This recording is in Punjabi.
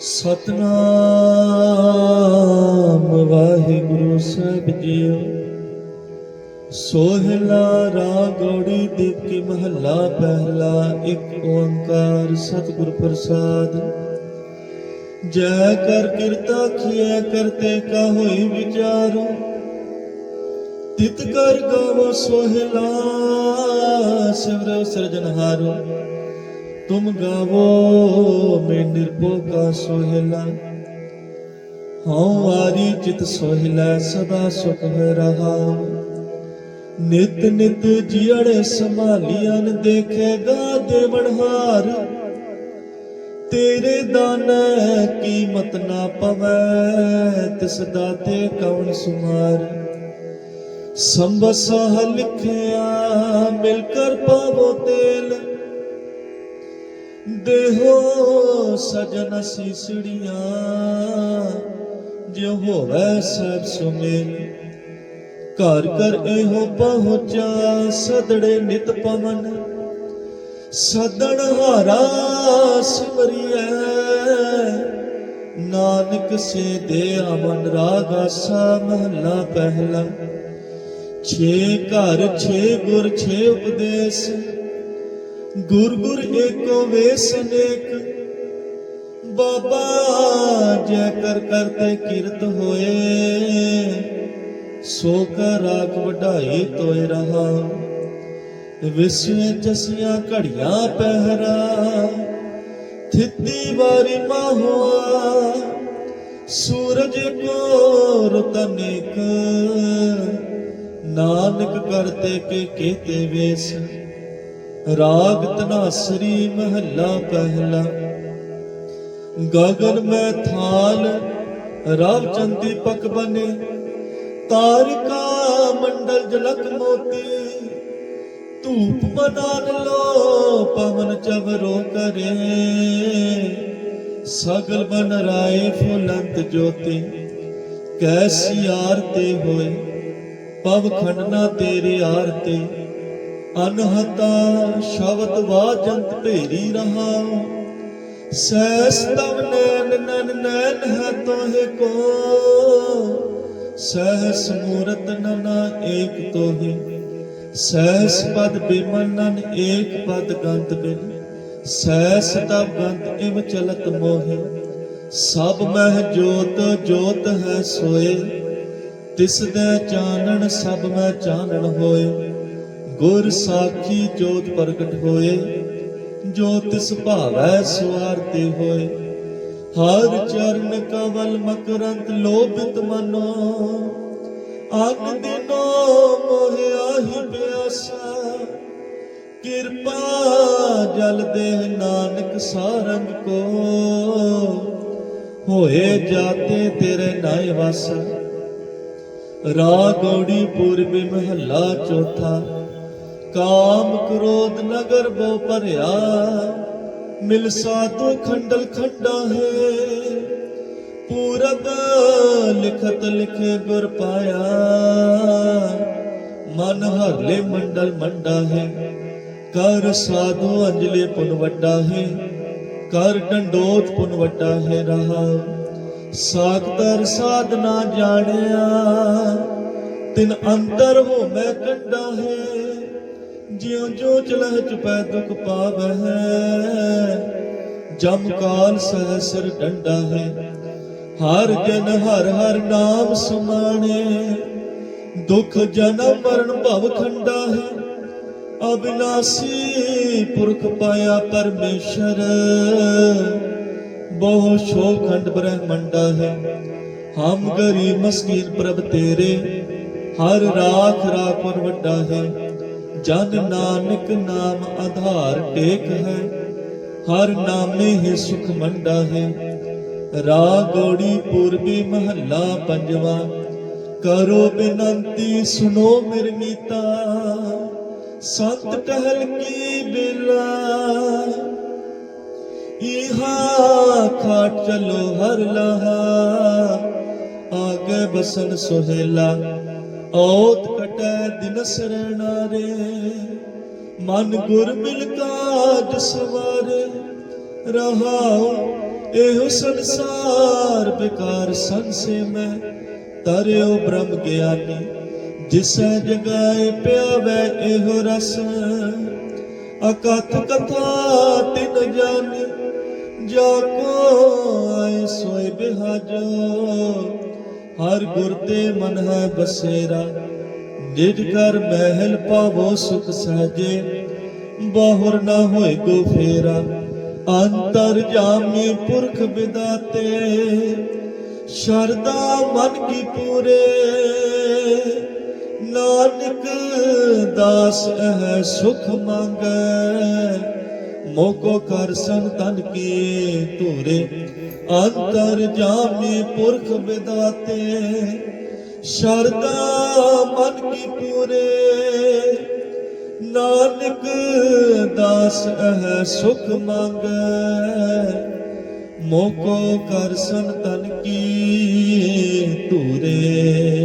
ਸਤਨਾਮ ਵਾਹਿਗੁਰੂ ਸਾਹਿਬ ਜੀਓ। ਸੋਹਿਲਾ ਰਾਗੋੜੀ ਦੇ ਕੀ ਮਹੱਲਾ ਪਹਿਲਾ ਇੱਕ ਓੰਕਾਰ ਸਤਿਗੁਰ ਪ੍ਰਸਾਦ। ਜੈ ਕਰ ਕਿਰਤਾ ਖਿਆ ਕਰਤੇ ਕਾ ਹੋਈ ਵਿਚਾਰੋ। ਤਿਤ ਕਰ ਗਾਵੋ ਸੋਹਿਲਾ ਸਿਮਰੋ ਸਿਰਜਨਹਾਰੋ ਤੁਮ ਗਾਵੋ ਮੈਂ ਨਿਰਭੋ ਕਾ ਸੋਹਿਲਾ ਹਉ ਆਰੀ ਚਿਤ ਸੋਹਿਲਾ ਸਦਾ ਸੁਖ ਹੈ ਰਹਾ ਨਿਤ ਨਿਤ ਜਿੜੇ ਸੰਭਾਲੀਆਂ ਦੇਖੇਗਾ ਦੇਵਨਹਾਰ ਤੇਰੇ ਦਾਨ ਕੀਮਤ ਨਾ ਪਵੈ ਤਿਸ ਦਾਤੇ ਕਵਣ ਸੁਮਾਰ ਸੰਬਸਹ ਲਿਖਿਆ ਮਿਲ ਕਰ ਪਾਵੋ ਤੇਲ ਦੇਹੋ ਸਜਨ ਸੀਸੜੀਆਂ, ਜਿਉ ਹੋਵੇ ਸਭ ਸੁਮੇਲ। ਘਰ ਘਰ ਇਹੋ ਪਹੁੰਚਾ, ਸਦੜੇ ਨਿਤ ਪਵਨ। ਸਦਣ ਹਾਰਾ ਸਿਮਰਿਐ, ਨਾਨਕ ਸੇ ਦੇ ਅਮਨ ਰਾਗ ਆਸਾ ਮਹਲਾ ਪਹਿਲਾ। ਛੇ ਘਰ, ਛੇ ਗੁਰ, ਛੇ ਉਪਦੇਸ਼। ਗੁਰ ਗੁਰ ਏਕੋ ਵੇਸ ਨੇਕ। ਬਾਬਾ ਜੈ ਕਰ ਕਰਤੇ ਕਿਰਤ ਹੋਏ। ਸੋ ਕਰ ਰਾਖ ਵਢਾਈ ਤੋਇ ਰਹਾ। ਵਿਸਵੇ ਜਸੀਆਂ ਘੜੀਆਂ ਪਹਿਰਾ। ਥਿੱਤੀ ਵਾਰੀ ਮਾਹੁਆ। ਸੂਰਜ ਕੋ ਰਤਨਿਕ ਨਾਨਕ ਕਰਤੇ ਕੇ ਕੀਤੇ ਵੇਸ। ਰਾਗ ਤਨਾਸਰੀ ਮਹੱਲਾ ਪਹਿਲਾ। ਗਗਨ ਮੈਂ ਥਾਲ ਰਵ ਚੰਦੀ ਪਕ ਬਨੇ ਤਾਰਿਕਾ ਮੰਡਲ ਜਲਕ ਮੋਤੀ। ਧੂਪ ਮਨਾਨ ਲੋ ਪਵਨ ਚਵਰੋ ਕਰੇ। ਸਗਲ ਬਨ ਰਾਏ ਫੁਲੰਤ ਜੋਤੀ। ਕੈਸੀ ਆਰਤੇ ਹੋਏ, ਪਵ ਖੰਡਨਾ ਤੇਰੇ ਆਰਤੇ। ਅਨਹਤਾ ਸ਼ਬਦ ਵਾਜੰਤ ਭੇਰੀ ਰਹਾ। ਸੈਸ ਤਵ ਨੈਨ ਨਨ ਨੈਨ ਹੈ ਤੋਹਿ ਕੋ ਸਹਸ ਮੂਰਤ ਨਨਾ ਏਕ ਤੋਹਿ। ਸਹਸ ਪਦ ਬਿਮਨਨ ਏਕ ਪਦ ਗੰਤ ਬਿਨ। ਸਹਸ ਦਾ ਗੰਤ ਇਵ ਚਲਤ ਮੋਹਿ। ਸਭ ਮਹਿ ਜੋਤ ਜੋਤ ਹੈ ਸੋਏ। ਤਿਸ ਦੇ ਚਾਨਣ ਸਭ ਮੈਂ ਚਾਨਣ ਹੋਏ। ਗੁਰ ਸਾਖੀ ਜੋਤ ਪ੍ਰਗਟ ਹੋਏ, ਜੋ ਤਿਸ ਭਾਵੈ ਸਵਾਰਤੇ ਹੋਏ। ਹਰ ਚਰਨ ਕਵਲ ਮਕਰੰਤ ਲੋਭਿਤ ਮਨੋ, ਅਨ ਦਿਨੋ ਮੋਹਿਆ ਹੀ ਪਿਆਸਾ। ਕਿਰਪਾ ਜਲ ਦੇ ਨਾਨਕ ਸਾਰੰਗ ਕੋ, ਹੋਏ ਜਾਤੇ ਤੇਰੇ ਨਾਇ ਵਾਸਾ। ਰਾਗੌੜੀ ਪੂਰਬੀ ਮਹੱਲਾ ਚੌਥਾ। ਕਾਮ ਕ੍ਰੋਧ ਨਗਰ ਬੋ ਭਰਿਆ, ਮਿਲ ਸਾਧੂ ਖੰਡਲ ਖੰਡਾ ਹੈ। ਪੂਰਬ ਲਿਖਤ ਲਿਖੇ ਗੁਰ ਪਾਇਆ, ਮਨ ਹਰਲੇ ਮੰਡਲ ਮੰਡਾ ਹੈ। ਕਰ ਸਾਧੂ ਅੰਜਲੇ ਪੁਨ ਵੱਡਾ ਹੈ, ਕਰ ਡੰਡੋਤ ਪੁਨ ਵੱਡਾ ਹੈ ਰਹਾ। ਸਾਖਤਰ ਸਾਧਨਾ ਜਾਣਿਆ, ਤਿਨ ਅੰਦਰ ਹੋ ਮੈਂ ਕੰਡਾ ਹੈ। ਜਿਉ ਜੋ ਚਲਹਿ ਚੁਪੈ ਦੁਖ ਪਾਵਹਿ ਜਮ ਕਾਲ ਸਹਸਰ ਡੰਡਾ ਹੈ। ਹਰ ਜਨ ਹਰ ਹਰ ਨਾਮ ਸੁਮਾਣੇ, ਦੁਖ ਜਨਮ ਮਰਨ ਭਵ ਖੰਡਾ ਹੈ। ਅਬਿਨਾਸੀ ਪੁਰਖ ਪਾਇਆ ਪਰਮੇਸ਼ਰ, ਬਹੁ ਸ਼ੋਖੰਡ ਬ੍ਰਹਮੰਡਾ ਹੈ। ਹਮ ਗਰੀਬ ਮਸਕੀਨ ਪ੍ਰਭ ਤੇਰੇ, ਹਰ ਰਾਖ ਰਾਖਨ ਵੱਡਾ ਹੈ। ਜਨ ਨਾਨਕ ਨਾਮ ਆਧਾਰ ਟੇਕ ਹੈ, ਹਰ ਨਾਮੇ ਹੀ ਸੁਖ ਮੰਡਾ ਹੈ। ਰਾਗੋੜੀ ਪੂਰਬੀ ਮਹੱਲਾ ਪੰਜਵਾ, ਕਰੋ ਬਿਨੰਤੀ ਸੁਨੋ ਮੇਰੀ ਸੰਤ ਟਹਿਲ ਕੀ ਬੇਲਾ ਇਹਾ ਖਾਟ ਚਲੋ ਹਰ ਲਹਾ। ਆਗੇ ਬਸਨ ਸੁਹੇਲਾ, ਔਤ ਕਟੈ ਦਿਨ ਸਰਣਾ ਰੇ। ਮਨ ਗੁਰ ਮਿਲ ਕਾਜ ਸਵਾਰੇ। ਰਹਾਉ ਇਹੋ ਸੰਸਾਰ ਬਿਕਾਰ ਸੰਸੇ ਮੈਂ ਤਰਿਓ ਬ੍ਰਹਮ ਗਿਆਨੀ, ਜਿਸੈ ਜਗਾਏ ਪਿਆਵੈ ਇਹੋ ਰਸ। ਅਕਥ ਕਥਾ ਤਿਨ ਜਾਣੀ ਜਾ ਕੋ ਆਏ ਸੋਏ ਬਿਹਾਜੋ। ਹਰ ਗੁਰ ਤੇ ਮਨ ਹੈ ਬਸੇਰਾ। ਨਿਜ ਕਰ ਮਹਿਲ ਪਾਵੋ ਸੁਖ ਸਹਜੇ, ਬਾਹਰ ਨਾ ਹੋਏ ਕੋ ਫੇਰਾ, ਅੰਤਰ ਜਾਮੀ ਪੁਰਖ ਬਿਦਾਤੇ ਸ਼ਰਦਾ ਮਨ ਕੀ ਪੂਰੇ, ਨਾਨਕ ਦਾਸ ਹੈ ਸੁਖ ਮੰਗੈ। ਮੋਕੋ ਕਰ ਸੰਤਨ ਕੀ ਧੂਰੇ, ਅੰਤਰ ਜਾਮੀ ਪੁਰਖ ਬਿਦਾਤੇ ਸ਼ਰਦਾ ਮਨ ਕੀ ਪੂਰੇ। ਨਾਨਕ ਦਾਸ ਅਹ ਸੁਖ ਮੰਗੈ। ਮੋਕੋ ਕਰ ਸੰਤਨ ਕੀ ਧੂਰੇ।